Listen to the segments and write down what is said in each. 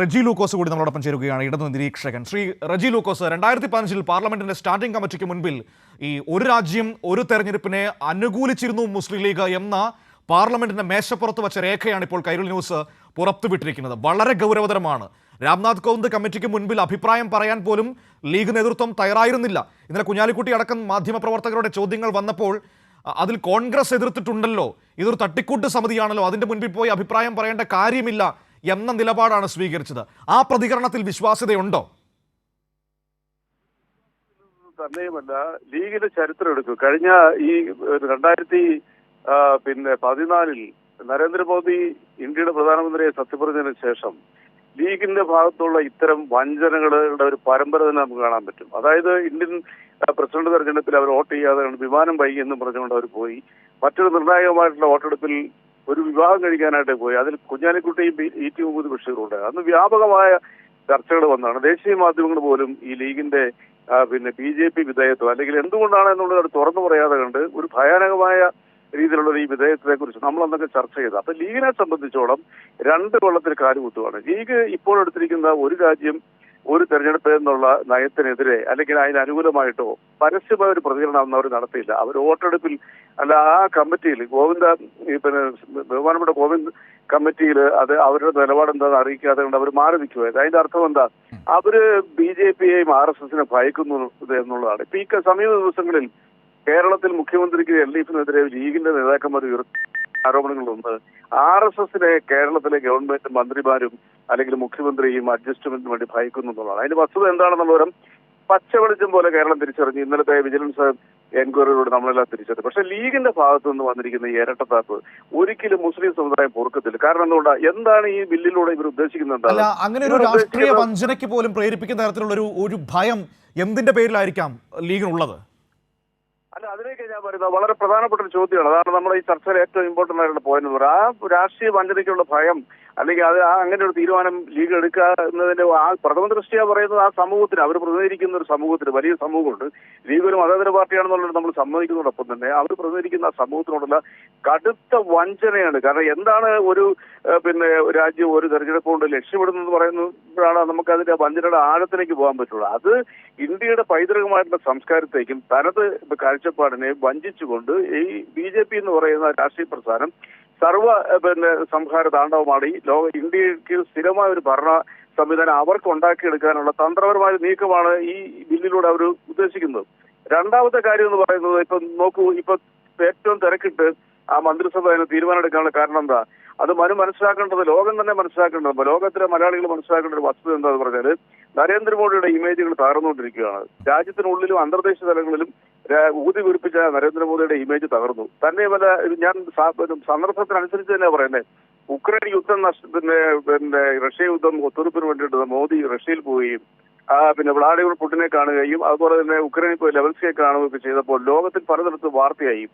റജി ലൂക്കോസ് കൂടി നമ്മളോടൊപ്പം ചേരുകയാണ്. ഇടതു നിരീക്ഷകൻ. ശ്രീ റജി ലൂക്കോസ് രണ്ടായിരത്തി പതിനഞ്ചിൽ പാർലമെന്റിന്റെ സ്റ്റാൻഡിംഗ് കമ്മിറ്റിക്ക് മുൻപിൽ ഈ ഒരു രാജ്യം ഒരു തെരഞ്ഞെടുപ്പിനെ അനുകൂലിച്ചിരുന്നു മുസ്ലിം ലീഗ് എന്ന പാർലമെന്റിന്റെ മേശപ്പുറത്ത് വച്ച രേഖയാണ് ഇപ്പോൾ കൈരൾ ന്യൂസ് പുറത്തുവിട്ടിരിക്കുന്നത്. വളരെ ഗൗരവതരമാണ്. രാംനാഥ് കോവിന്ദ് കമ്മിറ്റിക്ക് മുൻപിൽ അഭിപ്രായം പറയാൻ പോലും ലീഗ് നേതൃത്വം തയ്യാറായിരുന്നില്ല. ഇന്നലെ കുഞ്ഞാലിക്കുട്ടി അടക്കം മാധ്യമപ്രവർത്തകരുടെ ചോദ്യങ്ങൾ വന്നപ്പോൾ അതിൽ കോൺഗ്രസ് എതിർത്തിട്ടുണ്ടല്ലോ ഇതൊരു തട്ടിക്കൂട്ട് സമിതിയാണല്ലോ അതിന്റെ മുൻപിൽ പോയി അഭിപ്രായം പറയേണ്ട കാര്യമില്ല എന്ന നിലപാടാണ് സ്വീകരിച്ചത്. ആ പ്രതികരണത്തിൽ വിശ്വാസ്യതയുണ്ടോ? തന്നെയുമല്ല. ലീഗിന്റെ ചരിത്രം എടുക്കും. കഴിഞ്ഞ ഈ രണ്ടായിരത്തി പിന്നെ പതിനാലിൽ നരേന്ദ്രമോദി ഇന്ത്യയുടെ പ്രധാനമന്ത്രിയെ സത്യപ്രതിന് ശേഷം ലീഗിന്റെ ഭാഗത്തുള്ള ഇത്തരം വഞ്ചനകളുടെ ഒരു പരമ്പര തന്നെ നമുക്ക് കാണാൻ പറ്റും. അതായത് ഇന്ത്യൻ പ്രസിഡന്റ് തെരഞ്ഞെടുപ്പിൽ അവർ വോട്ട് ചെയ്യാതെ വിമാനം വൈകി എന്നും പറഞ്ഞുകൊണ്ട് അവർ പോയി. മറ്റൊരു നിർണായകമായിട്ടുള്ള വോട്ടെടുപ്പിൽ ഒരു വിവാഹം കഴിക്കാനായിട്ട് പോയി. അതിൽ കുഞ്ഞാലിക്കുട്ടിയും ഇ ടി മുഹമ്മദ് ബഷീറുണ്ട് അന്ന് വ്യാപകമായ ചർച്ചകൾ വന്നതാണ്. ദേശീയ മാധ്യമങ്ങൾ പോലും ഈ ലീഗിന്റെ പിന്നെ ബി ജെ പി വിധേയത്വം അല്ലെങ്കിൽ എന്തുകൊണ്ടാണ് എന്നുള്ളത് അത് തുറന്നു പറയാതെ കണ്ട് ഒരു ഭയാനകമായ രീതിയിലുള്ള ഈ വിധേയത്വത്തെ കുറിച്ച് നമ്മൾ അന്നൊക്കെ ചർച്ച ചെയ്തു. അപ്പൊ ലീഗിനെ സംബന്ധിച്ചോളം രണ്ട് വെള്ളത്തിൽ കാലുകുത്തുവാണ്. ലീഗ് ഇപ്പോൾ എടുത്തിരിക്കുന്ന ഒരു രാജ്യം ഒരു തെരഞ്ഞെടുപ്പ് എന്നുള്ള നയത്തിനെതിരെ അല്ലെങ്കിൽ അതിന് അനുകൂലമായിട്ടോ പരസ്യമായ ഒരു പ്രതികരണം അവർ നടത്തിയില്ല. അവർ വോട്ടെടുപ്പിൽ അല്ല ആ കമ്മിറ്റിയിൽ ഗോവിന്ദ പിന്നെ ബഹുമാനപ്പെട്ട ഗോവിന്ദ് കമ്മിറ്റിയിൽ അത് അവരുടെ നിലപാട് അറിയിക്കാതെ കൊണ്ട് അവർ മാറി നിൽക്കുമായിരുന്നു അതിന്റെ അർത്ഥം എന്താ? അവർ ബി ജെ പിയെയും ആർ എസ് എസിനെ ഭയക്കുന്നു എന്നുള്ളതാണ്. ഇപ്പൊ ഈ സമീപ ദിവസങ്ങളിൽ കേരളത്തിൽ മുഖ്യമന്ത്രിക്ക് എൽ ഡി എഫിനെതിരെ ലീഗിന്റെ നേതാക്കന്മാർ ഉയർത്തിയ ആരോപണങ്ങളൊന്ന്. ആർ എസ് എസിനെ കേരളത്തിലെ ഗവൺമെന്റ് മന്ത്രിമാരും അല്ലെങ്കിൽ മുഖ്യമന്ത്രിയും അഡ്ജസ്റ്റ്മെന്റിന് വേണ്ടി ഭയക്കുന്നു എന്നുള്ളതാണ്. അതിന്റെ വസ്തുത എന്താണെന്നുള്ള വിവരം പച്ചവെളിച്ചം പോലെ കേരളം തിരിച്ചറിഞ്ഞു ഇന്നലത്തെ വിജിലൻസ് എൻക്വയറിയിലൂടെ നമ്മളെല്ലാം തിരിച്ചറിഞ്ഞു. പക്ഷെ ലീഗിന്റെ ഭാഗത്തു നിന്ന് വന്നിരിക്കുന്ന ഈ ഇരട്ടത്താപ്പ് ഒരിക്കലും മുസ്ലിം സമുദായം പൊറുക്കത്തില്ല. കാരണം എന്തുകൊണ്ടാണ് എന്താണ് ഈ ബില്ലിലൂടെ ഇവർ ഉദ്ദേശിക്കുന്നത് അങ്ങനെ ഒരു രാഷ്ട്രീയ വഞ്ചനയ്ക്ക് പോലും പ്രേരിപ്പിക്കുന്ന തരത്തിലുള്ള ഒരു ഒരു ഭയം എന്തിന്റെ പേരിലായിരിക്കാം ലീഗിനുള്ളത്? പറയുന്നത് വളരെ പ്രധാനപ്പെട്ട ഒരു ചോദ്യമാണ്. അതാണ് നമ്മുടെ ഈ ചർച്ചയിൽ ഏറ്റവും ഇമ്പോർട്ടന്റ് ആയിട്ടുള്ള പോയിന്റ് എന്ന് പറയുന്നത്. ആ രാഷ്ട്രീയ വഞ്ചനയ്ക്കുള്ള ഭയം അല്ലെങ്കിൽ അത് ആ അങ്ങനെ ഒരു തീരുമാനം ലീഗ് എടുക്കുക എന്നതിന്റെ ആ പ്രഥമ ദൃഷ്ടിയാ പറയുന്നത് ആ സമൂഹത്തിന് അവർ പ്രതിനിധിക്കുന്ന ഒരു സമൂഹത്തിന് വലിയ സമൂഹമുണ്ട്. ലീഗ് ഒരു മതേതര പാർട്ടിയാണെന്നുള്ളത് നമ്മൾ സമ്മതിക്കുന്നതോടൊപ്പം തന്നെ അവർ പ്രതിനിധിക്കുന്ന ആ സമൂഹത്തിനോടുള്ള കടുത്ത വഞ്ചനയാണ്. കാരണം എന്താണ് ഒരു പിന്നെ രാജ്യം ഒരു തെരഞ്ഞെടുപ്പ് കൊണ്ട് ലക്ഷ്യമിടുന്നത് പറയുന്നതാണ് നമുക്ക് അതിന്റെ വഞ്ചനയുടെ ആഴത്തിലേക്ക് പോകാൻ പറ്റുള്ളൂ. അത് ഇന്ത്യയുടെ പൈതൃകമായിട്ടുള്ള സംസ്കാരത്തേക്കും തനത് കാഴ്ചപ്പാടിനെ വഞ്ചിച്ചുകൊണ്ട് ഈ ബി ജെ പി എന്ന് പറയുന്ന രാഷ്ട്രീയ പ്രസ്ഥാനം സർവ ഏഹ്, പിന്നെ സംഹാര താണ്ഡവമാണ് ഈ ലോക ഇന്ത്യയ്ക്ക് സ്ഥിരമായ ഒരു ഭരണ സംവിധാനം അവർക്ക് ഉണ്ടാക്കിയെടുക്കാനുള്ള തന്ത്രപരമായ നീക്കമാണ് ഈ ബില്ലിലൂടെ അവർ ഉദ്ദേശിക്കുന്നത്. രണ്ടാമത്തെ കാര്യം എന്ന് പറയുന്നത് ഇപ്പൊ നോക്കൂ ഇപ്പൊ ഏറ്റവും തിരക്കിട്ട് ആ മന്ത്രിസഭ അതിന് തീരുമാനമെടുക്കാനുള്ള കാരണം എന്താ? അത് മനു മനസ്സിലാക്കേണ്ടത് ലോകം തന്നെ മനസ്സിലാക്കേണ്ടത് ലോകത്തിലെ മലയാളികൾ മനസ്സിലാക്കേണ്ട ഒരു വസ്തുത എന്താന്ന് പറഞ്ഞാൽ നരേന്ദ്രമോദിയുടെ ഇമേജുകൾ തകർന്നുകൊണ്ടിരിക്കുകയാണ്. രാജ്യത്തിനുള്ളിലും അന്തർദേശീയ തലങ്ങളിലും ഊതി വീർപ്പിച്ച നരേന്ദ്രമോദിയുടെ ഇമേജ് തകർന്നു. തന്നെയുമല്ല ഞാൻ സന്ദർഭത്തിനനുസരിച്ച് തന്നെ പറയുന്നത് ഉക്രൈൻ യുദ്ധം പിന്നെ പിന്നെ റഷ്യ യുദ്ധം ഒത്തുതീർപ്പിന് വേണ്ടിയിട്ട് മോദി റഷ്യയിൽ പോവുകയും പിന്നെ വ്ളാഡിമിർ പുടിനെ കാണുകയും അതുപോലെ തന്നെ ഉക്രൈനിൽ പോയി ലെവൽസിയെ കാണുകയൊക്കെ ചെയ്തപ്പോൾ ലോകത്തിൽ പലതരത്തിൽ വാർത്തയായി.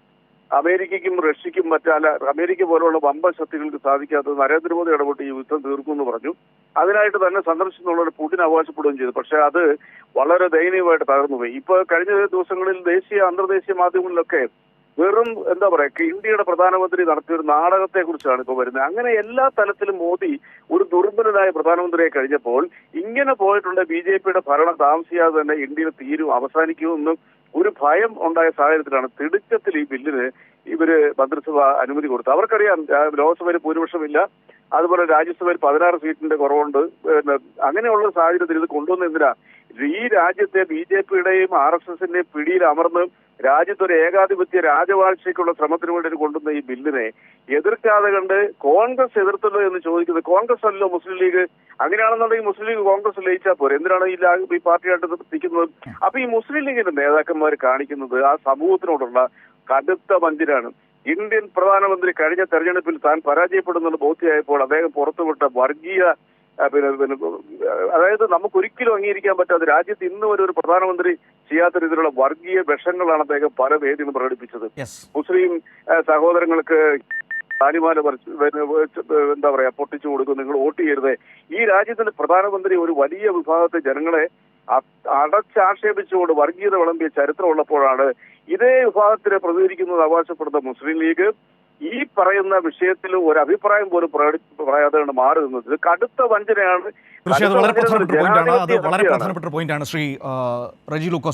അമേരിക്കയ്ക്കും റഷ്യയ്ക്കും മറ്റല്ല അമേരിക്ക പോലുള്ള വമ്പൻ ശക്തികൾക്ക് സാധിക്കാത്തത് നരേന്ദ്രമോദി ഇടപെട്ട് ഈ യുദ്ധം തീർക്കുമെന്ന് പറഞ്ഞു. അതിനായിട്ട് തന്നെ സന്ദർശിച്ചുള്ളവർ പുടിൻ അവകാശപ്പെടുകയും ചെയ്തു. പക്ഷെ അത് വളരെ ദയനീയമായിട്ട് തകർന്നുപോയി ഇപ്പൊ കഴിഞ്ഞ ദിവസങ്ങളിൽ ദേശീയ അന്തർദേശീയ മാധ്യമങ്ങളിലൊക്കെ വെറും എന്താ പറയാ ഇന്ത്യയുടെ പ്രധാനമന്ത്രി നടത്തിയ ഒരു നാടകത്തെ കുറിച്ചാണ് ഇപ്പൊ വരുന്നത്. അങ്ങനെ എല്ലാ തലത്തിലും മോദി ഒരു ദുർബലനായ പ്രധാനമന്ത്രിയെ കഴിഞ്ഞപ്പോൾ ഇങ്ങനെ പോയിട്ടുള്ള ബി ജെ പിയുടെ ഭരണം താമസിയാതെ തന്നെ ഇന്ത്യയിൽ തീരും അവസാനിക്കുമെന്നും ഒരു ഭയം ഉണ്ടായ സാഹചര്യത്തിലാണ് തിടുക്കത്തിൽ ഈ ബില്ലിന് ഇവർ മന്ത്രിസഭ അനുമതി കൊടുത്തു അവർക്കറിയാം ലോക്സഭയിൽ ഭൂരിപക്ഷമില്ല. അതുപോലെ രാജ്യസഭയിൽ പതിനാറ് സീറ്റിന്റെ കുറവുണ്ട്. അങ്ങനെയുള്ള സാഹചര്യത്തിൽ ഇത് കൊണ്ടുവന്ന എന്തിനാ ഈ രാജ്യത്തെ ബി ജെ പിയുടെയും ആർ എസ് എസിന്റെയും പിടിയിൽ അമർന്ന് രാജ്യത്തൊരു ഏകാധിപത്യ രാജവാഴ്ചയ്ക്കുള്ള ശ്രമത്തിന് വേണ്ടി കൊണ്ടുവന്ന ഈ ബില്ലിനെ എതിർക്കാതെ കണ്ട് കോൺഗ്രസ് എതിർത്തല്ലോ എന്ന് ചോദിക്കുന്നത് കോൺഗ്രസ് അല്ലോ മുസ്ലിം ലീഗ്. അങ്ങനെയാണെന്നുണ്ടെങ്കിൽ മുസ്ലിം ലീഗ് കോൺഗ്രസ് ലയിച്ചാൽ പോരെ. എന്തിനാണ് ഈ പാർട്ടിയായിട്ട് നിൽക്കുന്നത്? അപ്പൊ ഈ മുസ്ലിം ലീഗിന്റെ നേതാക്കന്മാർ കാണിക്കുന്നത് ആ സമൂഹത്തിനോടുള്ള കടുത്ത വഞ്ചിരാണ്. ഇന്ത്യൻ പ്രധാനമന്ത്രി കഴിഞ്ഞ തെരഞ്ഞെടുപ്പിൽ താൻ പരാജയപ്പെടുന്നുള്ള ബോധ്യമായപ്പോൾ അദ്ദേഹം പുറത്തുവിട്ട വർഗീയ പിന്നെ പിന്നെ അതായത് നമുക്ക് ഒരിക്കലും അംഗീകരിക്കാൻ പറ്റാത്ത രാജ്യത്ത് ഇന്ന് വരെ ഒരു പ്രധാനമന്ത്രി ചെയ്യാത്ത രീതിയിലുള്ള വർഗീയ വിഷങ്ങളാണ് അദ്ദേഹം പല വേദികളും പ്രകടിപ്പിച്ചത്. മുസ്ലിം സഹോദരങ്ങൾക്ക് താലിമാല എന്താ പറയാ പൊട്ടിച്ചു കൊടുക്കും നിങ്ങൾ വോട്ട് ചെയ്യരുത്. ഈ രാജ്യത്തിന്റെ പ്രധാനമന്ത്രി ഒരു വലിയ വിഭാഗത്തെ ജനങ്ങളെ അടച്ചാക്ഷേപിച്ചുകൊണ്ട് വർഗീയത വിളമ്പിയ ചരിത്രം ഉള്ളപ്പോഴാണ് ഇതേ വിഭാഗത്തിനെ പ്രതികരിക്കുന്നത് അവകാശപ്പെടുന്ന മുസ്ലിം ലീഗ് ഈ പറയുന്ന വിഷയത്തിൽ ഒരു അഭിപ്രായം പോലും പറയാതെ കൊണ്ട് മാറി നിന്നത് കടുത്ത വഞ്ചനയാണ് വളരെ പ്രധാനപ്പെട്ട പോയിന്റാണ് അത് വളരെ ഹത്യയാണ്. പ്രധാനപ്പെട്ട പോയിന്റാണ് ശ്രീ റജി ലൂക്കോസ്